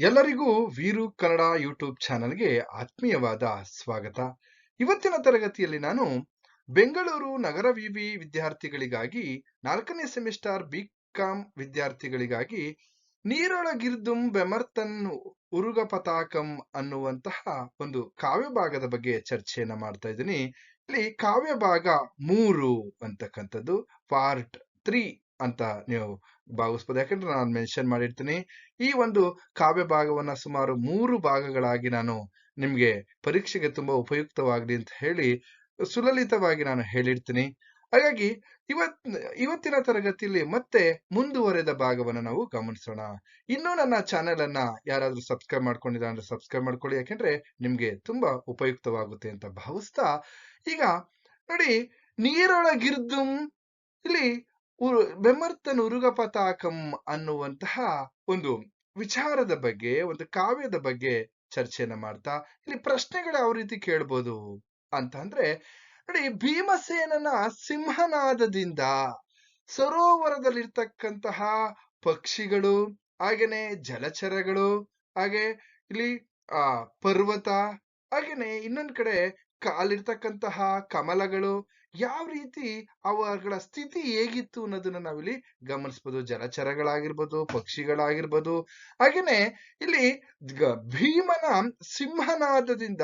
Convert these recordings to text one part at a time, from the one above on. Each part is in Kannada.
ಎಲ್ಲರಿಗೂ ವೀರು ಕನ್ನಡ ಯೂಟ್ಯೂಬ್ ಚಾನೆಲ್ಗೆ ಆತ್ಮೀಯವಾದ ಸ್ವಾಗತ. ಇವತ್ತಿನ ತರಗತಿಯಲ್ಲಿ ನಾನು ಬೆಂಗಳೂರು ನಗರ ವಿವಿ ವಿದ್ಯಾರ್ಥಿಗಳಿಗಾಗಿ ನಾಲ್ಕನೇ ಸೆಮಿಸ್ಟರ್ ಬಿ ಕಾಮ್ ವಿದ್ಯಾರ್ಥಿಗಳಿಗಾಗಿ ನೀರೊಳಗಿರ್ದುಂ ಬೆಮರ್ತನ್ ಉರುಗ ಪತಾಕಂ ಅನ್ನುವಂತಹ ಒಂದು ಕಾವ್ಯ ಭಾಗದ ಬಗ್ಗೆ ಚರ್ಚೆಯನ್ನ ಮಾಡ್ತಾ ಇದ್ದೀನಿ. ಇಲ್ಲಿ ಕಾವ್ಯ ಭಾಗ ಮೂರು ಅಂತಕ್ಕಂಥದ್ದು, ಪಾರ್ಟ್ ತ್ರೀ. ಅಂತ ನೀವು ಭಾವಿಸ್ಬೋದು. ಯಾಕಂದ್ರೆ ನಾನು ಮೆನ್ಷನ್ ಮಾಡಿರ್ತೀನಿ. ಈ ಒಂದು ಕಾವ್ಯ ಭಾಗವನ್ನ ಸುಮಾರು ಮೂರು ಭಾಗಗಳಾಗಿ ನಾನು ನಿಮ್ಗೆ ಪರೀಕ್ಷೆಗೆ ತುಂಬಾ ಉಪಯುಕ್ತವಾಗಲಿ ಅಂತ ಹೇಳಿ ಸುಲಲಿತವಾಗಿ ನಾನು ಹೇಳಿರ್ತೀನಿ. ಹಾಗಾಗಿ ಇವತ್, ಇವತ್ತಿನ ತರಗತಿಯಲ್ಲಿ ಮತ್ತೆ ಮುಂದುವರೆದ ಭಾಗವನ್ನ ನಾವು ಗಮನಿಸೋಣ. ಇನ್ನೂ ನನ್ನ ಚಾನೆಲ್ ಅನ್ನ ಯಾರಾದ್ರೂ ಸಬ್ಸ್ಕ್ರೈಬ್ ಮಾಡ್ಕೊಂಡಿಲ್ಲ ಅಂದ್ರೆ ಸಬ್ಸ್ಕ್ರೈಬ್ ಮಾಡ್ಕೊಳ್ಳಿ. ಯಾಕೆಂದ್ರೆ ನಿಮ್ಗೆ ತುಂಬಾ ಉಪಯುಕ್ತವಾಗುತ್ತೆ ಅಂತ ಭಾವಿಸ್ತಾ, ಈಗ ನೋಡಿ ನೀರೊಳಗಿರ್ದುಂ ಇಲ್ಲಿ ಉರು ಬೆಮರ್ತನ್ ಉರುಗ ಪತಾಕಂ ಅನ್ನುವಂತಹ ಒಂದು ವಿಚಾರದ ಬಗ್ಗೆ, ಒಂದು ಕಾವ್ಯದ ಬಗ್ಗೆ ಚರ್ಚೆಯನ್ನ ಮಾಡ್ತಾ, ಇಲ್ಲಿ ಪ್ರಶ್ನೆಗಳು ಯಾವ ರೀತಿ ಕೇಳ್ಬೋದು ಅಂತ ಅಂದ್ರೆ, ನೋಡಿ ಭೀಮಸೇನನ ಸಿಂಹನಾದದಿಂದ ಸರೋವರದಲ್ಲಿರ್ತಕ್ಕಂತಹ ಪಕ್ಷಿಗಳು, ಹಾಗೇನೆ ಜಲಚರಗಳು, ಹಾಗೆ ಇಲ್ಲಿ, ಆ, ಪರ್ವತ, ಹಾಗೇನೆ ಇನ್ನೊಂದ್ ಕಡೆ ಅಲ್ಲಿರ್ತಕ್ಕಂತಹ ಕಮಲಗಳು ಯಾವ ರೀತಿ ಅವುಗಳ ಸ್ಥಿತಿ ಹೇಗಿತ್ತು ಅನ್ನೋದನ್ನ ನಾವಿಲ್ಲಿ ಗಮನಿಸ್ಬೋದು. ಜಲಚರಗಳಾಗಿರ್ಬೋದು, ಪಕ್ಷಿಗಳಾಗಿರ್ಬೋದು. ಹಾಗೇನೆ ಇಲ್ಲಿ ಭೀಮನ ಸಿಂಹನಾದದಿಂದ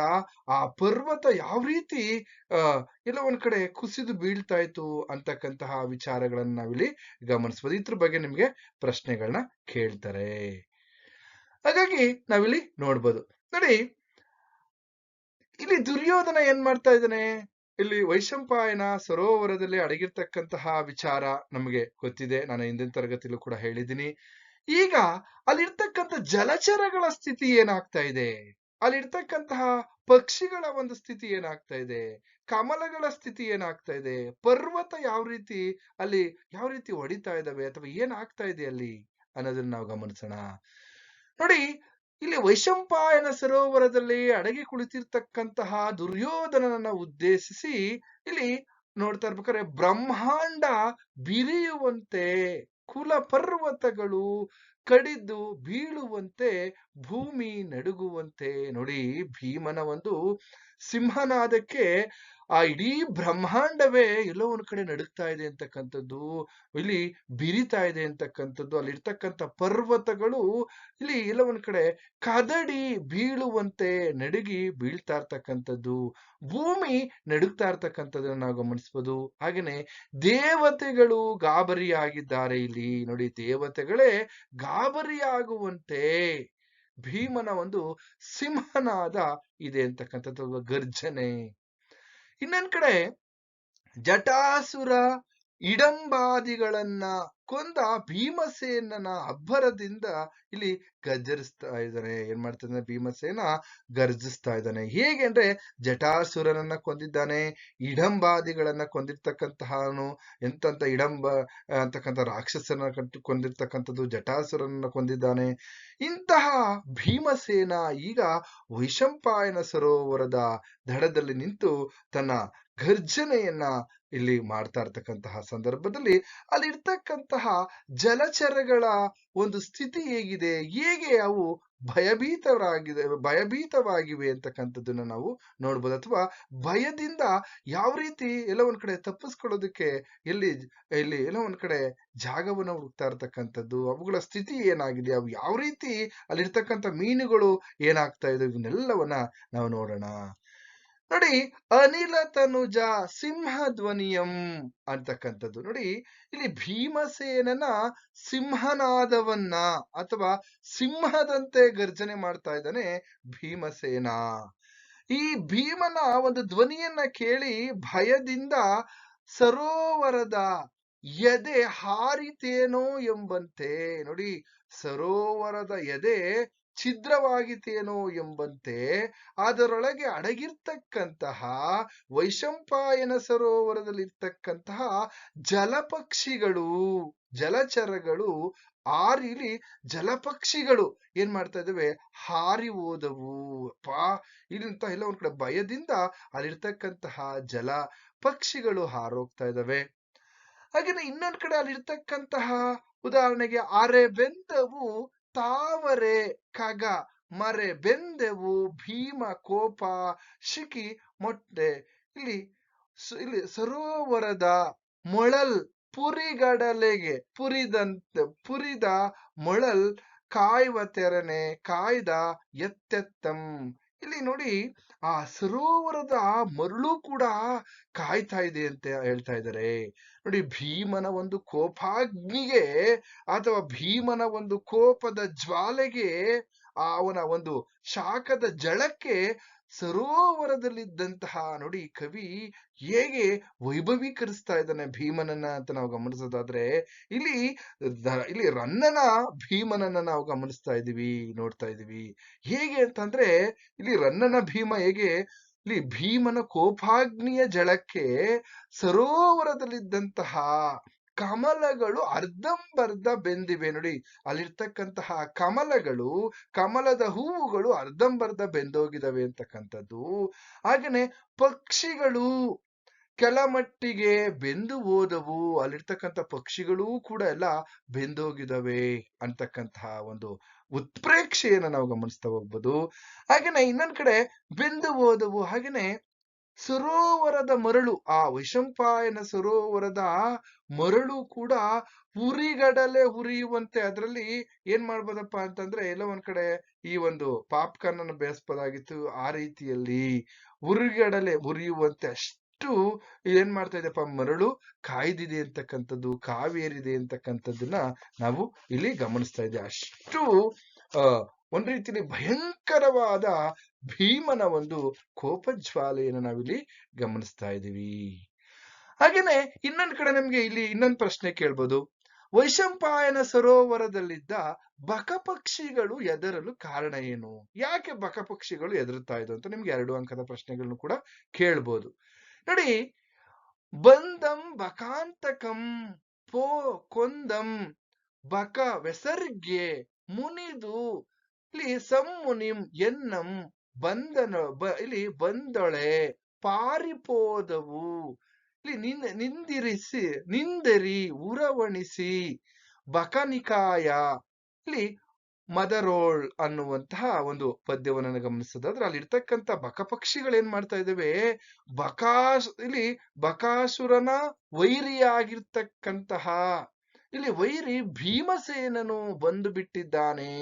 ಆ ಪರ್ವತ ಯಾವ ರೀತಿ ಅಹ್ ಎಲ್ಲ ಒಂದ್ ಕಡೆ ಕುಸಿದು ಬೀಳ್ತಾ ಇತ್ತು ಅಂತಕ್ಕಂತಹ ವಿಚಾರಗಳನ್ನ ನಾವಿಲ್ಲಿ ಗಮನಿಸ್ಬೋದು. ಇದ್ರ ಬಗ್ಗೆ ನಿಮ್ಗೆ ಪ್ರಶ್ನೆಗಳನ್ನ ಕೇಳ್ತಾರೆ. ಹಾಗಾಗಿ ನಾವಿಲ್ಲಿ ನೋಡ್ಬೋದು. ನೋಡಿ ಇಲ್ಲಿ ದುರ್ಯೋಧನ ಏನ್ ಮಾಡ್ತಾ ಇದ್ದಾನೆ? ಇಲ್ಲಿ ವೈಶಂಪಾಯನ ಸರೋವರದಲ್ಲಿ ಅಡಗಿರ್ತಕ್ಕಂತಹ ವಿಚಾರ ನಮಗೆ ಗೊತ್ತಿದೆ. ನಾನು ಹಿಂದಿನ ತರಗತಿಲೂ ಕೂಡ ಹೇಳಿದ್ದೀನಿ. ಈಗ ಅಲ್ಲಿರ್ತಕ್ಕಂಥ ಜಲಚರಗಳ ಸ್ಥಿತಿ ಏನಾಗ್ತಾ ಇದೆ? ಅಲ್ಲಿರ್ತಕ್ಕಂತಹ ಪಕ್ಷಿಗಳ ಒಂದು ಸ್ಥಿತಿ ಏನಾಗ್ತಾ ಇದೆ? ಕಮಲಗಳ ಸ್ಥಿತಿ ಏನಾಗ್ತಾ ಇದೆ? ಪರ್ವತ ಯಾವ ರೀತಿ ಅಲ್ಲಿ ಯಾವ ರೀತಿ ಹೊಡಿತಾ ಇದಾವೆ ಅಥವಾ ಏನಾಗ್ತಾ ಇದೆ ಅಲ್ಲಿ ಅನ್ನೋದನ್ನ ನಾವು ಗಮನಿಸೋಣ. ನೋಡಿ ಇಲ್ಲಿ ವೈಶಂಪಾಯನ ಸರೋವರದಲ್ಲಿ ಅಡಗಿ ಕುಳಿತಿರ್ತಕ್ಕಂತಹ ದುರ್ಯೋಧನನನ್ನ ಉದ್ದೇಶಿಸಿ ಇಲ್ಲಿ ನೋಡ್ತಾ ಇರ್ಬೇಕಾದ್ರೆ ಬ್ರಹ್ಮಾಂಡ ಬಿರಿಯುವಂತೆ ಕುಲ ಪರ್ವತಗಳು ಕಡಿದು ಬೀಳುವಂತೆ ಭೂಮಿ ನಡುಗುವಂತೆ. ನೋಡಿ, ಭೀಮನ ಒಂದು ಸಿಂಹನಾದಕ್ಕೆ ಆ ಇಡೀ ಬ್ರಹ್ಮಾಂಡವೇ ಎಲ್ಲೋ ಒಂದ್ ಕಡೆ ನಡುಗ್ತಾ ಇದೆ ಅಂತಕ್ಕಂಥದ್ದು. ಇಲ್ಲಿ ಬಿರಿತಾ ಇದೆ ಅಂತಕ್ಕಂಥದ್ದು. ಅಲ್ಲಿರ್ತಕ್ಕಂಥ ಪರ್ವತಗಳು ಇಲ್ಲಿ ಎಲ್ಲೋ ಒಂದ್ ಕಡೆ ಕದಡಿ ಬೀಳುವಂತೆ ನಡುಗಿ ಬೀಳ್ತಾ ಇರ್ತಕ್ಕಂಥದ್ದು. ಭೂಮಿ ನಡುಗ್ತಾ ಇರ್ತಕ್ಕಂಥದ್ದನ್ನ ನಾವು ಗಮನಿಸ್ಬೋದು. ಹಾಗೇನೆ ದೇವತೆಗಳು ಗಾಬರಿಯಾಗಿದ್ದಾರೆ ಇಲ್ಲಿ. ನೋಡಿ, ದೇವತೆಗಳೇ ಗಾಬರಿಯಾಗುವಂತೆ ಭೀಮನ ಒಂದು ಸಿಂಹನಾದ ಇದೆ ಅಂತಕ್ಕಂಥದ್ದು ಗರ್ಜನೆ. ಇನ್ನೊಂದ್ ಕಡೆ ಜಟಾಸುರ ಇಡಂಬಾದಿಗಳನ್ನ ಕೊಂದ ಭೀಮಸೇನನ ಅಬ್ಬರದಿಂದ ಇಲ್ಲಿ ಗರ್ಜರಿಸ್ತಾ ಇದ್ದಾನೆ. ಏನ್ ಮಾಡ್ತಾನೆ ಭೀಮಸೇನ ಗರ್ಜಿಸ್ತಾ ಇದ್ದಾನೆ. ಹೇಗೆ ಅಂದ್ರೆ ಜಟಾಸುರನನ್ನ ಕೊಂದಿದ್ದಾನೆ, ಇಡಂಬಾದಿಗಳನ್ನ ಕೊಂದಿರ್ತಕ್ಕಂತಹನು, ಎಂತಂತ ಇಡಂಬ, ಅಂತಕ್ಕಂಥ ರಾಕ್ಷಸನ ಕೊಂದಿರ್ತಕ್ಕಂಥದ್ದು ಜಟಾಸುರನನ್ನ ಕೊಂದಿದ್ದಾನೆ. ಇಂತಹ ಭೀಮಸೇನ ಈಗ ವೈಶಂಪಾಯನ ಸರೋವರದ ದಡದಲ್ಲಿ ನಿಂತು ತನ್ನ ಗರ್ಜನೆಯನ್ನ ಇಲ್ಲಿ ಮಾಡ್ತಾ ಇರ್ತಕ್ಕಂತಹ ಸಂದರ್ಭದಲ್ಲಿ ಅಲ್ಲಿರ್ತಕ್ಕಂತಹ ಜಲಚರಗಳ ಒಂದು ಸ್ಥಿತಿ ಹೇಗಿದೆ? ಹೇಗೆ ಅವು ಭಯಭೀತರಾಗಿದೆ, ಭಯಭೀತವಾಗಿವೆ ಅಂತಕ್ಕಂಥದ್ದನ್ನ ನಾವು ನೋಡ್ಬೋದು ಅಥವಾ ಭಯದಿಂದ ಯಾವ ರೀತಿ ಎಲ್ಲ ಒಂದ್ ಕಡೆ ತಪ್ಪಿಸ್ಕೊಳ್ಳೋದಕ್ಕೆ ಎಲ್ಲಿ ಇಲ್ಲಿ ಎಲ್ಲ ಒಂದ್ ಕಡೆ ಜಾಗವನ್ನು ಹುಡುಕ್ತಾ ಇರ್ತಕ್ಕಂಥದ್ದು, ಅವುಗಳ ಸ್ಥಿತಿ ಏನಾಗಿದೆ, ಅವು ಯಾವ ರೀತಿ ಅಲ್ಲಿರ್ತಕ್ಕಂಥ ಮೀನುಗಳು ಏನಾಗ್ತಾ ಇದೆ ಇವನ್ನೆಲ್ಲವನ್ನ ನಾವು ನೋಡೋಣ. ನೋಡಿ ಅನಿಲ ತನುಜ ಸಿಂಹ ಧ್ವನಿಯಂ ಅಂತಕ್ಕಂಥದ್ದು. ನೋಡಿ, ಇಲ್ಲಿ ಭೀಮಸೇನನ ಸಿಂಹನಾದವನ್ನ ಅಥವಾ ಸಿಂಹದಂತೆ ಗರ್ಜನೆ ಮಾಡ್ತಾ ಇದ್ದಾನೆ ಭೀಮಸೇನ. ಈ ಭೀಮನ ಒಂದು ಧ್ವನಿಯನ್ನ ಕೇಳಿ ಭಯದಿಂದ ಸರೋವರದ ಎದೆ ಹಾರಿತೇನೋ ಎಂಬಂತೆ. ನೋಡಿ, ಸರೋವರದ ಎದೆ ಛಿದ್ರವಾಗಿತೇನೋ ಎಂಬಂತೆ ಅದರೊಳಗೆ ಅಡಗಿರ್ತಕ್ಕಂತಹ ವೈಶಂಪಾಯನ ಸರೋವರದಲ್ಲಿರ್ತಕ್ಕಂತಹ ಜಲಪಕ್ಷಿಗಳು, ಜಲಚರಗಳು ಆರಿಲಿ ಜಲಪಕ್ಷಿಗಳು ಏನ್ ಮಾಡ್ತಾ ಇದಾವೆ ಹಾರಿ ಹೋದವು. ಪಾ ಇಲ್ಲಿಂತ ಎಲ್ಲ ಒಂದ್ ಕಡೆ ಭಯದಿಂದ ಅಲ್ಲಿರ್ತಕ್ಕಂತಹ ಜಲ ಪಕ್ಷಿಗಳು ಹಾರೋಗ್ತಾ ಇದಾವೆ ಹಾಗೇನೆ ಇನ್ನೊಂದ್ ಕಡೆ ಅಲ್ಲಿರ್ತಕ್ಕಂತಹ ಉದಾಹರಣೆಗೆ ಅರೆ ಬೆಂದವು ತಾವರೆ ಕಗ ಮರೆ ಬೆಂದೆವು ಭೀಮ ಕೋಪ ಶಿಖಿ ಮೊಟ್ಟೆ. ಇಲ್ಲಿ ಇಲ್ಲಿ ಸರೋವರದ ಮೊಳಲ್ ಪುರಿಗಡಲೆಗೆ ಪುರಿದಂತೆ, ಪುರಿದ ಮೊಳಲ್ ಕಾಯುವ ತೆರನೆ ಕಾಯ್ದ ಎತ್ತೆತ್ತಂ. ಇಲ್ಲಿ ನೋಡಿ ಆ ಸರೋವರದ ಮರಳು ಕೂಡ ಕಾಯ್ತಾ ಇದೆ ಅಂತ ಹೇಳ್ತಾ ಇದ್ದಾರೆ. ನೋಡಿ, ಭೀಮನ ಒಂದು ಕೋಪಾಗ್ನಿಗೆ ಅಥವಾ ಭೀಮನ ಒಂದು ಕೋಪದ ಜ್ವಾಲೆಗೆ ಅವನ ಒಂದು ಶಾಖದ ಜಳಕ್ಕೆ ಸರೋವರದಲ್ಲಿದ್ದಂತಹ ನೋಡಿ ಕವಿ ಹೇಗೆ ವೈಭವೀಕರಿಸ್ತಾ ಇದ್ದಾನೆ ಭೀಮನನ್ನ ಅಂತ ನಾವು ಗಮನಿಸೋದಾದ್ರೆ, ಇಲ್ಲಿ ಇಲ್ಲಿ ರನ್ನನ ಭೀಮನನ್ನ ನಾವು ಗಮನಿಸ್ತಾ ಇದೀವಿ ನೋಡ್ತಾ ಇದೀವಿ ಹೇಗೆ ಅಂತಂದ್ರೆ, ಇಲ್ಲಿ ರನ್ನನ ಭೀಮ ಹೇಗೆ, ಇಲ್ಲಿ ಭೀಮನ ಕೋಪಾಗ್ನಿಯ ಜಳಕ್ಕೆ ಸರೋವರದಲ್ಲಿದ್ದಂತಹ ಕಮಲಗಳು ಅರ್ಧಂಬರ್ಧ ಬೆಂದಿವೆ ನೋಡಿ. ಅಲ್ಲಿರ್ತಕ್ಕಂತಹ ಕಮಲಗಳು, ಕಮಲದ ಹೂವುಗಳು ಅರ್ಧಂಬರ್ಧ ಬೆಂದೋಗಿದವೆ ಅಂತಕ್ಕಂಥದ್ದು. ಹಾಗೇನೆ ಪಕ್ಷಿಗಳು ಕೆಳಮಟ್ಟಿಗೆ ಬೆಂದು ಹೋದವು. ಅಲ್ಲಿರ್ತಕ್ಕಂಥ ಪಕ್ಷಿಗಳೂ ಕೂಡ ಎಲ್ಲ ಬೆಂದೋಗಿದವೆ ಅಂತಕ್ಕಂತಹ ಒಂದು ಉತ್ಪ್ರೇಕ್ಷೆಯನ್ನ ನಾವು ಗಮನಿಸ್ತಾ ಹೋಗ್ಬೋದು. ಹಾಗೇನೆ ಇನ್ನೊಂದ್ ಕಡೆ ಬೆಂದು ಹೋದವು. ಹಾಗೇನೆ ಸರೋವರದ ಮರಳು, ಆ ವೈಶಂಪಾಯನ ಸರೋವರದ ಮರಳು ಕೂಡ ಉರಿಗಡಲೆ ಹುರಿಯುವಂತೆ ಅದರಲ್ಲಿ ಏನ್ ಮಾಡ್ಬೋದಪ್ಪ ಅಂತಂದ್ರೆ ಎಲ್ಲ ಒಂದ್ ಕಡೆ ಈ ಒಂದು ಪಾಪ್ಕಾರ್ನ್ ಅನ್ನು ಬೇಯಿಸ್ಬೋದಾಗಿತ್ತು. ಆ ರೀತಿಯಲ್ಲಿ ಉರಿಗಡಲೆ ಉರಿಯುವಂತೆ ಅಷ್ಟು ಏನ್ ಮಾಡ್ತಾ ಇದೆಪ್ಪ ಮರಳು ಕಾಯ್ದಿದೆ ಅಂತಕ್ಕಂಥದ್ದು, ಕಾವೇರಿದೆ ಅಂತಕ್ಕಂಥದ್ದನ್ನ ನಾವು ಇಲ್ಲಿ ಗಮನಿಸ್ತಾ ಇದ್ದೇವೆ. ಅಷ್ಟು ಒಂದ್ ರೀತಿಯಲ್ಲಿ ಭಯಂಕರವಾದ ಭೀಮನ ಒಂದು ಕೋಪಜ್ವಾಲೆಯನ್ನು ನಾವಿಲ್ಲಿ ಗಮನಿಸ್ತಾ ಇದ್ದೀವಿ. ಹಾಗೇನೆ ಇನ್ನೊಂದ್ ಕಡೆ ನಮ್ಗೆ ಇಲ್ಲಿ ಇನ್ನೊಂದು ಪ್ರಶ್ನೆ ಕೇಳ್ಬೋದು. ವೈಶಂಪಾಯನ ಸರೋವರದಲ್ಲಿದ್ದ ಬಕಪಕ್ಷಿಗಳು ಎದರಲು ಕಾರಣ ಏನು? ಯಾಕೆ ಬಕಪಕ್ಷಿಗಳು ಎದುರುತ್ತಾ ಇದ್ದು ಅಂತ ನಿಮ್ಗೆ ಎರಡು ಅಂಕದ ಪ್ರಶ್ನೆಗಳನ್ನು ಕೂಡ ಕೇಳ್ಬೋದು. ನೋಡಿ, ಬಂದಂ ಬಕಾಂತಕಂ ಪೋ ಕೊಂದಂ ಬಕ ವೆಸರ್ಗೆ ಮುನಿದು ಇಲ್ಲಿ ಸಮ್ಮುನಿಂ ಎನ್ನಂ ಬಂದನ ಬ, ಇಲ್ಲಿ ಬಂದೊಳೆ ಪಾರಿಪೋದವು. ಇಲ್ಲಿ ನಿನ್, ನಿಂದಿರಿಸಿ, ನಿಂದರಿ, ಉರವಣಿಸಿ, ಬಕನಿಕಾಯ. ಇಲ್ಲಿ ಮದರೋಳ್ ಅನ್ನುವಂತಹ ಒಂದು ಪದ್ಯವನ್ನು ಗಮನಿಸೋದಾದ್ರೆ ಅಲ್ಲಿ ಇರ್ತಕ್ಕಂಥ ಬಕ ಏನ್ ಮಾಡ್ತಾ ಇದ್ದಾವೆ? ಬಕಾಸ್, ಇಲ್ಲಿ ಬಕಾಸುರನ ವೈರಿಯಾಗಿರ್ತಕ್ಕಂತಹ, ಇಲ್ಲಿ ವೈರಿ ಭೀಮಸೇನನು ಬಂದು ಬಿಟ್ಟಿದ್ದಾನೆ.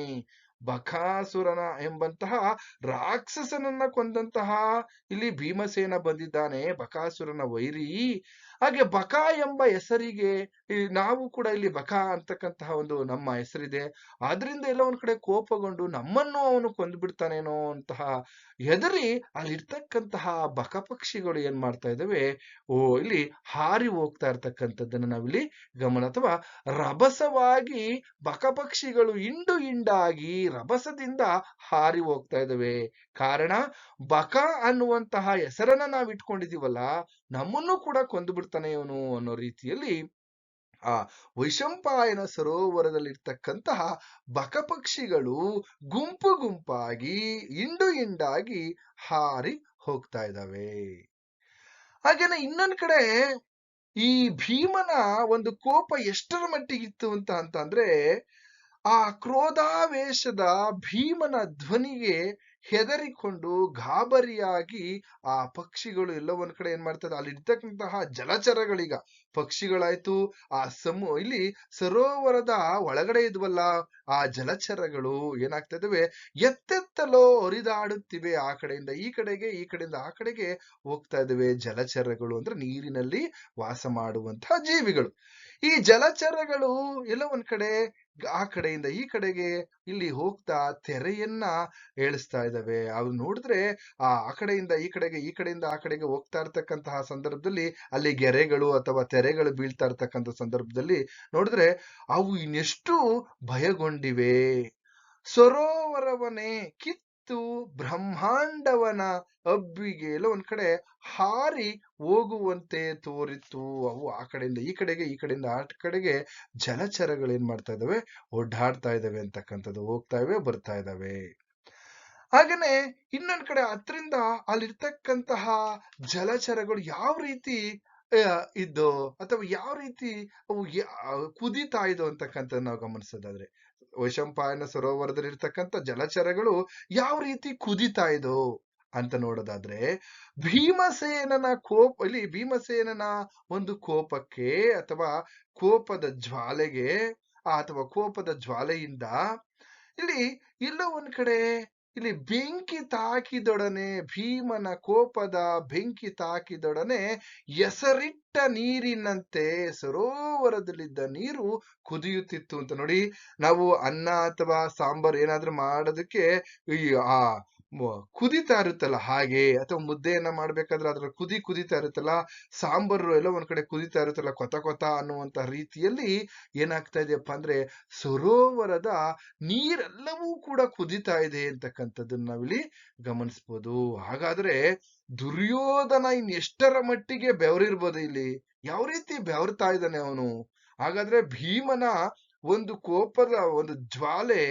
ಬಕಾಸುರನ ಎಂಬಂತಹ ರಾಕ್ಷಸನನ್ನ ಕೊಂದಂತಹ ಇಲ್ಲಿ ಭೀಮಸೇನ ಬಂದಿದ್ದಾನೆ ಬಕಾಸುರನ ವೈರಿ. ಹಾಗೆ ಬಕ ಎಂಬ ಹೆಸರಿಗೆ ನಾವು ಕೂಡ ಇಲ್ಲಿ ಬಕ ಅಂತಕ್ಕಂತಹ ಒಂದು ನಮ್ಮ ಹೆಸರಿದೆ. ಆದ್ರಿಂದ ಎಲ್ಲ ಒಂದ್ ಕಡೆ ಕೋಪಗೊಂಡು ನಮ್ಮನ್ನು ಅವನು ಕೊಂದು ಬಿಡ್ತಾನೇನೋ ಅಂತಹ ಹೆದರಿ ಅಲ್ಲಿರ್ತಕ್ಕಂತಹ ಬಕ ಪಕ್ಷಿಗಳು ಏನ್ ಮಾಡ್ತಾ ಇದಾವೆ ಓ, ಇಲ್ಲಿ ಹಾರಿ ಹೋಗ್ತಾ ಇರ್ತಕ್ಕಂಥದ್ದನ್ನ ನಾವಿಲ್ಲಿ ಗಮನ ಅಥವಾ ರಭಸವಾಗಿ ಬಕ ಪಕ್ಷಿಗಳು ಇಂಡು ಇಂಡಾಗಿ ರಭಸದಿಂದ ಹಾರಿ ಹೋಗ್ತಾ ಇದಾವೆ ಕಾರಣ ಬಕ ಅನ್ನುವಂತಹ ಹೆಸರನ್ನ ನಾವ್ ಇಟ್ಕೊಂಡಿದೀವಲ್ಲ ನಮ್ಮನ್ನು ಕೂಡ ಕೊಂದು ಇವನು ಅನ್ನೋ ರೀತಿಯಲ್ಲಿ, ಆ ವೈಶಂಪಾಯನ ಸರೋವರದಲ್ಲಿರ್ತಕ್ಕಂತಹ ಬಕಪಕ್ಷಿಗಳು ಗುಂಪು ಗುಂಪಾಗಿ, ಇಂಡು ಇಂಡಾಗಿ ಹಾರಿ ಹೋಗ್ತಾ ಇದ್ದಾವೆ. ಹಾಗೇನೆ ಇನ್ನೊಂದ್ ಕಡೆ ಈ ಭೀಮನ ಒಂದು ಕೋಪ ಎಷ್ಟರ ಮಟ್ಟಿಗಿತ್ತು ಅಂತ ಅಂತಂದ್ರೆ, ಆ ಕ್ರೋಧಾವೇಶದ ಭೀಮನ ಧ್ವನಿಗೆ ಹೆದರಿಕೊಂಡು ಗಾಬರಿಯಾಗಿ ಆ ಪಕ್ಷಿಗಳು ಎಲ್ಲ ಒಂದ್ ಕಡೆ ಏನ್ ಮಾಡ್ತದೆ ಅಲ್ಲಿ ಇರ್ತಕ್ಕಂತಹ ಜಲಚರಗಳೀಗ ಪಕ್ಷಿಗಳಾಯ್ತು. ಆ ಸಮು, ಇಲ್ಲಿ ಸರೋವರದ ಒಳಗಡೆ ಇದ್ವಲ್ಲ, ಆ ಜಲಚರಗಳು ಏನಾಗ್ತಾ ಇದಾವೆ ಎತ್ತೆತ್ತಲೋ ಹರಿದಾಡುತ್ತಿವೆ ಆ ಕಡೆಯಿಂದ, ಈ ಕಡೆಗೆ, ಈ ಕಡೆಯಿಂದ, ಆ ಕಡೆಗೆ ಹೋಗ್ತಾ ಇದಾವೆ ಜಲಚರಗಳು ಅಂದ್ರೆ ನೀರಿನಲ್ಲಿ ವಾಸ ಮಾಡುವಂತಹ ಜೀವಿಗಳು. ಈ ಜಲಚರಗಳು ಎಲ್ಲ ಒಂದ್ ಕಡೆ, ಆ ಕಡೆಯಿಂದ ಈ ಕಡೆಗೆ ಇಲ್ಲಿ ಹೋಗ್ತಾ ತೆರೆಯನ್ನ ಏಳಿಸ್ತಾ ಇದಾವೆ ಅವು ನೋಡಿದ್ರೆ, ಆ ಆ ಕಡೆಯಿಂದ ಈ ಕಡೆಗೆ, ಈ ಕಡೆಯಿಂದ ಆ ಕಡೆಗೆ ಹೋಗ್ತಾ ಇರ್ತಕ್ಕಂತಹ ಸಂದರ್ಭದಲ್ಲಿ ಅಲ್ಲಿ ಗೆರೆಗಳು ಅಥವಾ ತೆರೆಗಳು ಬೀಳ್ತಾ ಇರ್ತಕ್ಕಂಥ ಸಂದರ್ಭದಲ್ಲಿ ನೋಡಿದ್ರೆ ಅವು ಇನ್ನೆಷ್ಟು ಭಯಗೊಂಡಿವೆ. ಸರೋವರವನೇ ಕಿತ್ತು ಬ್ರಹ್ಮಾಂಡವನ ಅಬ್ಬಿಗೆ ಎಲ್ಲ ಒಂದ್ ಕಡೆ ಹಾರಿ ಹೋಗುವಂತೆ ತೋರಿತ್ತು. ಅವು ಆ ಕಡೆಯಿಂದ ಈ ಕಡೆಗೆ, ಈ ಕಡೆಯಿಂದ ಆ ಕಡೆಗೆ ಜಲಚರಗಳು ಏನ್ ಮಾಡ್ತಾ ಇದಾವೆ ಒಡ್ಡಾಡ್ತಾ ಇದಾವೆ ಅಂತಕ್ಕಂಥದ್ದು. ಹೋಗ್ತಾ ಇವೆ, ಬರ್ತಾ ಇದಾವೆ ಹಾಗೇನೆ ಇನ್ನೊಂದ್ ಕಡೆ ಹತ್ರಿಂದ ಅಲ್ಲಿರ್ತಕ್ಕಂತಹ ಜಲಚರಗಳು ಯಾವ ರೀತಿ ಇದ್ದು ಅಥವಾ ಯಾವ ರೀತಿ ಅವು ಕುದೀತಾ ಇದ್ದು ಅಂತಕ್ಕಂಥದ್ದು ನಾವು ಗಮನಿಸೋದಾದ್ರೆ ವೈಶಂಪಾಯನ ಸರೋವರದಲ್ಲಿ ಇರ್ತಕ್ಕಂಥ ಜಲಚರಗಳು ಯಾವ ರೀತಿ ಕುದಿತಾ ಇದೋ ಅಂತ ನೋಡೋದಾದ್ರೆ, ಭೀಮಸೇನನ ಕೋಪ, ಇಲ್ಲಿ ಭೀಮಸೇನನ ಒಂದು ಕೋಪಕ್ಕೆ ಅಥವಾ ಕೋಪದ ಜ್ವಾಲೆಗೆ ಅಥವಾ ಕೋಪದ ಜ್ವಾಲೆಯಿಂದ, ಇಲ್ಲಿ ಎಲ್ಲೋ ಒಂದ್ ಕಡೆ ಇಲ್ಲಿ ಬೆಂಕಿ ತಾಕಿದೊಡನೆ, ಭೀಮನ ಕೋಪದ ಬೆಂಕಿ ತಾಕಿದೊಡನೆ ಎಸರಿಟ್ಟ ನೀರಿನಂತೆ ಸರೋವರದಲ್ಲಿದ್ದ ನೀರು ಕುದಿಯುತ್ತಿತ್ತು ಅಂತ ನೋಡಿ. ನಾವು ಅನ್ನ ಅಥವಾ ಸಾಂಬಾರ್ ಏನಾದ್ರೂ ಮಾಡೋದಕ್ಕೆ ಈ, ಆ ಕುದೀತಾ ಇರುತ್ತಲ್ಲ ಹಾಗೆ, ಅಥವಾ ಮುದ್ದೆಯನ್ನ ಮಾಡ್ಬೇಕಾದ್ರೆ ಅದ್ರ ಕುದಿ ಕುದೀತಾ ಇರುತ್ತಲ್ಲ, ಸಾಂಬಾರು ಎಲ್ಲ ಒಂದ್ ಕಡೆ ಕುದೀತಾ ಇರುತ್ತಲ್ಲ, ಕೊತ ಕೊತ ಅನ್ನುವಂತ ರೀತಿಯಲ್ಲಿ ಏನಾಗ್ತಾ ಇದೆಯಪ್ಪ ಅಂದ್ರೆ ಸರೋವರದ ನೀರೆಲ್ಲವೂ ಕೂಡ ಕುದಿತಾ ಇದೆ ಅಂತಕ್ಕಂಥದ್ದನ್ನ ನಾವಿಲ್ಲಿ ಗಮನಿಸ್ಬೋದು. ಹಾಗಾದ್ರೆ ದುರ್ಯೋಧನ ಇನ್ ಎಷ್ಟರ ಮಟ್ಟಿಗೆ ಬೆವರಿರ್ಬೋದು ಇಲ್ಲಿ? ಯಾವ ರೀತಿ ಬೆವರ್ತಾ ಇದ್ದಾನೆ ಅವನು? ಹಾಗಾದ್ರೆ ಭೀಮನ ಒಂದು ಕೋಪದ ಒಂದು ಜ್ವಾಲೆ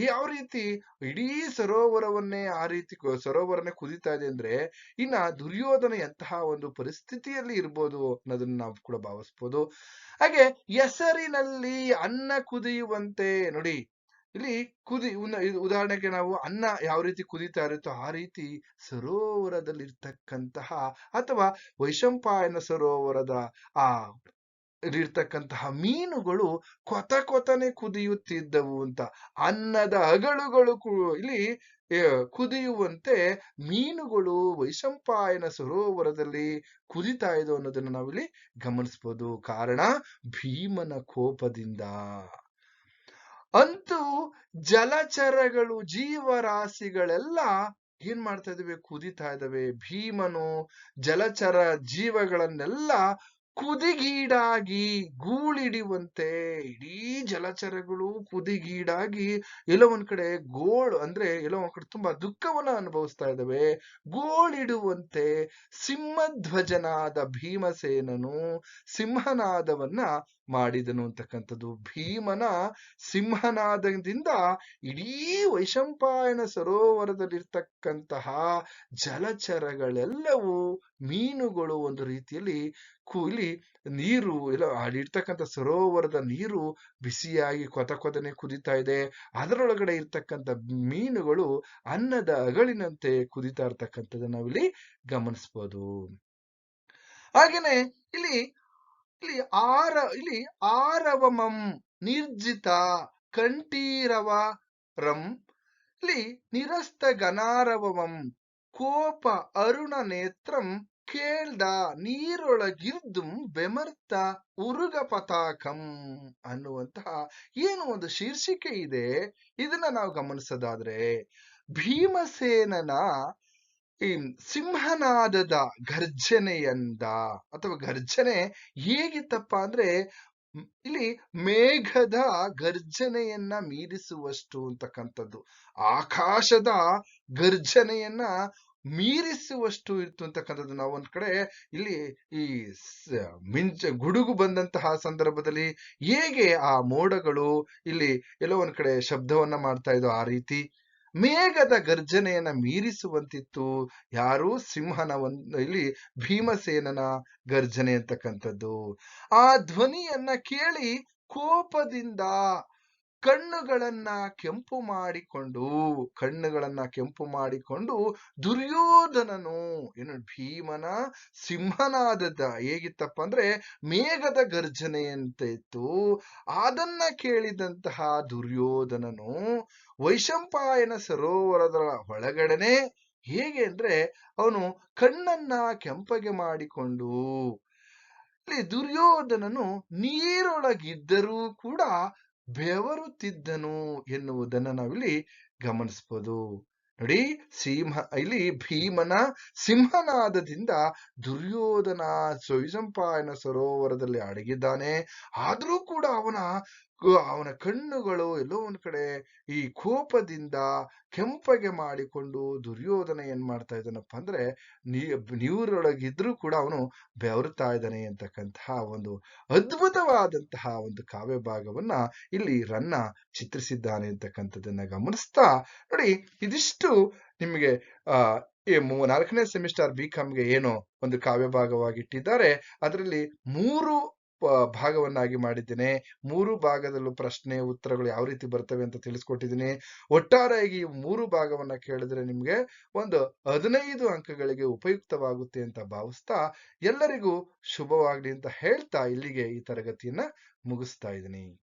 ಯಾವ ರೀತಿ ಇಡೀ ಸರೋವರವನ್ನೇ ಆ ರೀತಿ ಸರೋವರನೇ ಕುದಿತಾ ಇದೆ ಅಂದ್ರೆ ಇನ್ನ ದುರ್ಯೋಧನ ಎಂತಹ ಒಂದು ಪರಿಸ್ಥಿತಿಯಲ್ಲಿ ಇರ್ಬೋದು ಅನ್ನೋದನ್ನ ನಾವು ಕೂಡ ಭಾವಿಸ್ಬೋದು. ಹಾಗೆ ಹೆಸರಿನಲ್ಲಿ ಅನ್ನ ಕುದಿಯುವಂತೆ ನೋಡಿ, ಇಲ್ಲಿ ಕುದಿ ಉದಾಹರಣೆಗೆ ನಾವು ಅನ್ನ ಯಾವ ರೀತಿ ಕುದಿತಾ ಇರುತ್ತೋ ಆ ರೀತಿ ಸರೋವರದಲ್ಲಿರ್ತಕ್ಕಂತಹ ಅಥವಾ ವೈಶಂಪಾಯನ ಸರೋವರದ ಆ ಇರ್ತಕ್ಕಂತಹ ಮೀನುಗಳು ಕೊತ ಕೊತನೆ ಕುದಿಯುತ್ತಿದ್ದವು ಅಂತ. ಅನ್ನದ ಅಗಳುಗಳು ಇಲ್ಲಿ ಕುದಿಯುವಂತೆ ಮೀನುಗಳು ವೈಶಂಪಾಯನ ಸರೋವರದಲ್ಲಿ ಕುದಿತಾ ಇದೆ ಅನ್ನೋದನ್ನ ನಾವಿಲ್ಲಿ ಗಮನಿಸ್ಬೋದು. ಕಾರಣ, ಭೀಮನ ಕೋಪದಿಂದ. ಅಂತೂ ಜಲಚರಗಳು, ಜೀವರಾಶಿಗಳೆಲ್ಲ ಏನ್ ಮಾಡ್ತಾ ಇದಾವೆ ಕುದಿತಾ ಇದಾವೆ ಭೀಮನು ಜಲಚರ ಜೀವಗಳನ್ನೆಲ್ಲ ಕುದಿಗೀಡಾಗಿ ಗೂಳಿಡಿಯುವಂತೆ ಇಡೀ ಜಲಚರಗಳು ಕುದಿಗೀಡಾಗಿ ಎಲ್ಲೋ ಒಂದ್ ಕಡೆ ಗೋಳು ಅಂದ್ರೆ ಎಲ್ಲೋ ಒಂದ್ ಕಡೆ ತುಂಬಾ ದುಃಖವನ್ನ ಅನುಭವಿಸ್ತಾ ಇದ್ದಾವೆ. ಗೋಳಿಡುವಂತೆ ಸಿಂಹಧ್ವಜನಾದ ಭೀಮಸೇನನು ಸಿಂಹನಾದವನ್ನ ಮಾಡಿದನು ಅಂತಕ್ಕಂಥದ್ದು. ಭೀಮನ ಸಿಂಹನಾದದಿಂದ ಇಡೀ ವೈಶಂಪಾಯನ ಸರೋವರದಲ್ಲಿರ್ತಕ್ಕಂತಹ ಜಲಚರಗಳೆಲ್ಲವೂ ಮೀನುಗಳು ಒಂದು ರೀತಿಯಲ್ಲಿ ಕೂಲಿ ನೀರು ಇಲ್ಲ ಅಲ್ಲಿರ್ತಕ್ಕಂಥ ಸರೋವರದ ನೀರು ಬಿಸಿಯಾಗಿ ಕೊತ ಕೊತನೆ ಕುದಿತಾ ಇದೆ. ಅದರೊಳಗಡೆ ಇರ್ತಕ್ಕಂಥ ಮೀನುಗಳು ಅನ್ನದ ಅಗಳಿನಂತೆ ಕುದಿತಾ ಇರ್ತಕ್ಕಂಥದ್ದನ್ನ ನಾವಿಲ್ಲಿ ಗಮನಿಸ್ಬೋದು. ಹಾಗೇನೆ ಇಲ್ಲಿ ಇಲ್ಲಿ ಆರ, ಇಲ್ಲಿ ಆರವಮಂ ನಿರ್ಜಿತ ಕಂಠೀರವ ರಂ. ಇಲ್ಲಿ ನಿರಸ್ತ ಗನಾರವಮಂ ಕೋಪ ಅರುಣ ನೇತ್ರಂ ಕೇಳ್ದ ನೀರೊಳಗಿರ್ದುಂ ಬೆಮರ್ತ ಉರುಗ ಪತಾಕಂ ಅನ್ನುವಂತಹ ಏನು ಒಂದು ಶೀರ್ಷಿಕೆ ಇದೆ. ಇದನ್ನ ನಾವು ಗಮನಿಸೋದಾದ್ರೆ ಭೀಮಸೇನನ ಈ ಸಿಂಹನಾದದ ಗರ್ಜನೆಯಂದ ಅಥವಾ ಗರ್ಜನೆ ಹೇಗಿತ್ತಪ್ಪ ಅಂದ್ರೆ ಇಲ್ಲಿ ಮೇಘದ ಗರ್ಜನೆಯನ್ನ ಮೀರಿಸುವಷ್ಟು ಅಂತಕ್ಕಂಥದ್ದು. ಆಕಾಶದ ಗರ್ಜನೆಯನ್ನ ಮೀರಿಸುವಷ್ಟು ಇತ್ತು ಅಂತಕ್ಕಂಥದ್ದು. ನಾವು ಒಂದ್ ಕಡೆ ಇಲ್ಲಿ ಈ ಮಿಂಚ, ಗುಡುಗು ಬಂದಂತಹ ಸಂದರ್ಭದಲ್ಲಿ ಹೇಗೆ ಆ ಮೋಡಗಳು ಇಲ್ಲಿ ಎಲ್ಲೋ ಒಂದ್ ಕಡೆ ಶಬ್ದವನ್ನ ಮಾಡ್ತಾ ಇದ್ದೋ ಆ ರೀತಿ ಮೇಘದ ಗರ್ಜನೆಯನ್ನ ಮೀರಿಸುವಂತಿತ್ತು. ಯಾರು ಸಿಂಹನ ಒಂದು ಇಲ್ಲಿ ಭೀಮಸೇನನ ಗರ್ಜನೆ ಅಂತಕ್ಕಂಥದ್ದು. ಆ ಧ್ವನಿಯನ್ನ ಕೇಳಿ ಕೋಪದಿಂದ ಕಣ್ಣುಗಳನ್ನ ಕೆಂಪು ಮಾಡಿಕೊಂಡು, ಕಣ್ಣುಗಳನ್ನ ಕೆಂಪು ಮಾಡಿಕೊಂಡು ದುರ್ಯೋಧನನು, ಏನು ಭೀಮನ ಸಿಂಹನಾದದ್ದ ಹೇಗಿತ್ತಪ್ಪ ಅಂದ್ರೆ ಮೇಘದ ಗರ್ಜನೆಯಂತೆ ಇತ್ತು. ಅದನ್ನ ಕೇಳಿದಂತಹ ದುರ್ಯೋಧನನು ವೈಶಂಪಾಯನ ಸರೋವರದ ಒಳಗಡೆನೆ ಹೇಗೆ ಅಂದ್ರೆ ಅವನು ಕಣ್ಣನ್ನ ಕೆಂಪಗೆ ಮಾಡಿಕೊಂಡು ದುರ್ಯೋಧನನು ನೀರೊಳಗಿದ್ದರೂ ಕೂಡ ಬೆವರುತ್ತಿದ್ದನು ಎನ್ನುವುದನ್ನು ನಾವಿಲ್ಲಿ ಗಮನಿಸ್ಬೋದು. ನೋಡಿ ಸಿಂಹ, ಇಲ್ಲಿ ಭೀಮನ ಸಿಂಹನಾದದಿಂದ ದುರ್ಯೋಧನ ಸ್ವಯಂಪಾಯನ ಸರೋವರದಲ್ಲಿ ಅಡಗಿದ್ದಾನೆ. ಆದರೂ ಕೂಡ ಅವನ ಅವನ ಕಣ್ಣುಗಳು ಎಲ್ಲೋ ಒಂದ್ ಕಡೆ ಈ ಕೋಪದಿಂದ ಕೆಂಪಗೆ ಮಾಡಿಕೊಂಡು ದುರ್ಯೋಧನ ಏನ್ ಮಾಡ್ತಾ ಇದ್ದಾನಪ್ಪ ಅಂದ್ರೆ ನೀರೊಳಗಿದ್ರೂ ಕೂಡ ಅವನು ಬೆವರ್ತಾ ಇದ್ದಾನೆ ಅಂತಕ್ಕಂತಹ ಒಂದು ಅದ್ಭುತವಾದಂತಹ ಒಂದು ಕಾವ್ಯ ಭಾಗವನ್ನ ಇಲ್ಲಿ ರನ್ನ ಚಿತ್ರಿಸಿದ್ದಾನೆ ಅಂತಕ್ಕಂಥದ್ದನ್ನ ಗಮನಿಸ್ತಾ ನೋಡಿ ಇದಿಷ್ಟು ನಿಮಗೆ, ಆ ಈ ಮೂ- ನಾಲ್ಕನೇ ಸೆಮಿಸ್ಟರ್ ಬಿ ಕಾಮ್ಗೆ ಏನು ಒಂದು ಕಾವ್ಯ ಭಾಗವಾಗಿ ಇಟ್ಟಿದ್ದಾರೆ ಅದರಲ್ಲಿ ಮೂರು ಭಾಗವನ್ನಾಗಿ ಮಾಡಿದ್ದೇನೆ. ಮೂರು ಭಾಗದಲ್ಲೂ ಪ್ರಶ್ನೆ, ಉತ್ತರಗಳು ಯಾವ ರೀತಿ ಬರ್ತವೆ ಅಂತ ತಿಳಿಸ್ಕೊಟ್ಟಿದ್ದೀನಿ. ಒಟ್ಟಾರೆಯಾಗಿ ಮೂರು ಭಾಗವನ್ನ ಕೇಳಿದ್ರೆ ನಿಮ್ಗೆ ಒಂದು ಹದಿನೈದು ಅಂಕಗಳಿಗೆ ಉಪಯುಕ್ತವಾಗುತ್ತೆ ಅಂತ ಭಾವಿಸ್ತಾ ಎಲ್ಲರಿಗೂ ಶುಭವಾಗಲಿ ಅಂತ ಹೇಳ್ತಾ ಇಲ್ಲಿಗೆ ಈ ತರಗತಿಯನ್ನ ಮುಗಿಸ್ತಾ ಇದ್ದೀನಿ.